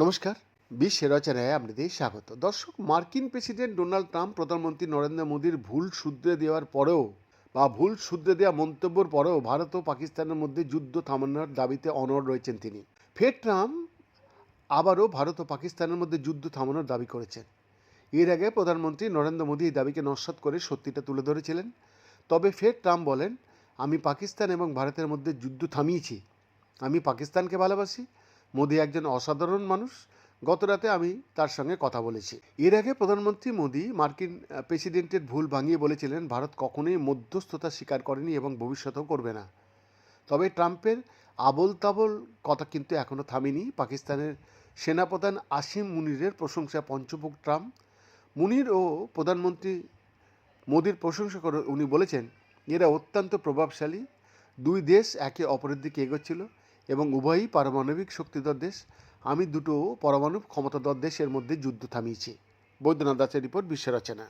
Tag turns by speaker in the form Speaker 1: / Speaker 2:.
Speaker 1: নমস্কার, বিশ্ব রচনায় আপনাদের স্বাগত। দর্শক, মার্কিন প্রেসিডেন্ট ডোনাল্ড ট্রাম্প, প্রধানমন্ত্রী নরেন্দ্র মোদীর ভুল শুধরে দেওয়ার পরেও বা ভুল শুধরে দেওয়া মন্তব্যের পরেও ভারত ও পাকিস্তানের মধ্যে যুদ্ধ থামানোর দাবিতে অনড় রয়েছেন তিনি। ফের ট্রাম্প আবারও ভারত ও পাকিস্তানের মধ্যে যুদ্ধ থামানোর দাবি করেছেন। এর আগে প্রধানমন্ত্রী নরেন্দ্র মোদী এই দাবিকে নস্বাত করে সত্যিটা তুলে ধরেছিলেন। তবে ফের ট্রাম্প বলেন আমি পাকিস্তান এবং ভারতের মধ্যে যুদ্ধ থামিয়েছি। আমি পাকিস্তানকে ভালোবাসি। মোদী একজন অসাধারণ মানুষ। গতরাতে আমি তার সঙ্গে কথা বলেছি। এর আগে প্রধানমন্ত্রী মোদী মার্কিন প্রেসিডেন্টের ভুল ভাঙিয়ে বলেছিলেন, ভারত কখনোই মধ্যস্থতা স্বীকার করেনি এবং ভবিষ্যতেও করবে না। তবে ট্রাম্পের আবল তাবল কথা কিন্তু এখনও থামেনি। পাকিস্তানের সেনাপ্রধান আসিম মুনিরের প্রশংসা পঞ্চমুখ ট্রাম্প। মুনির ও প্রধানমন্ত্রী মোদির প্রশংসা করে উনি বলেছেন এরা অত্যন্ত প্রভাবশালী। দুই দেশ একে অপরের দিকে এগোচ্ছিল এবং উভয়ই পারমাণবিক শক্তিধর দেশ। আমি দুটো পরমাণু ক্ষমতাধর দেশের মধ্যে যুদ্ধ থামিয়েছি। বৈদ্যনাথ দাসের রিপোর্ট বিশ্ব রচনা।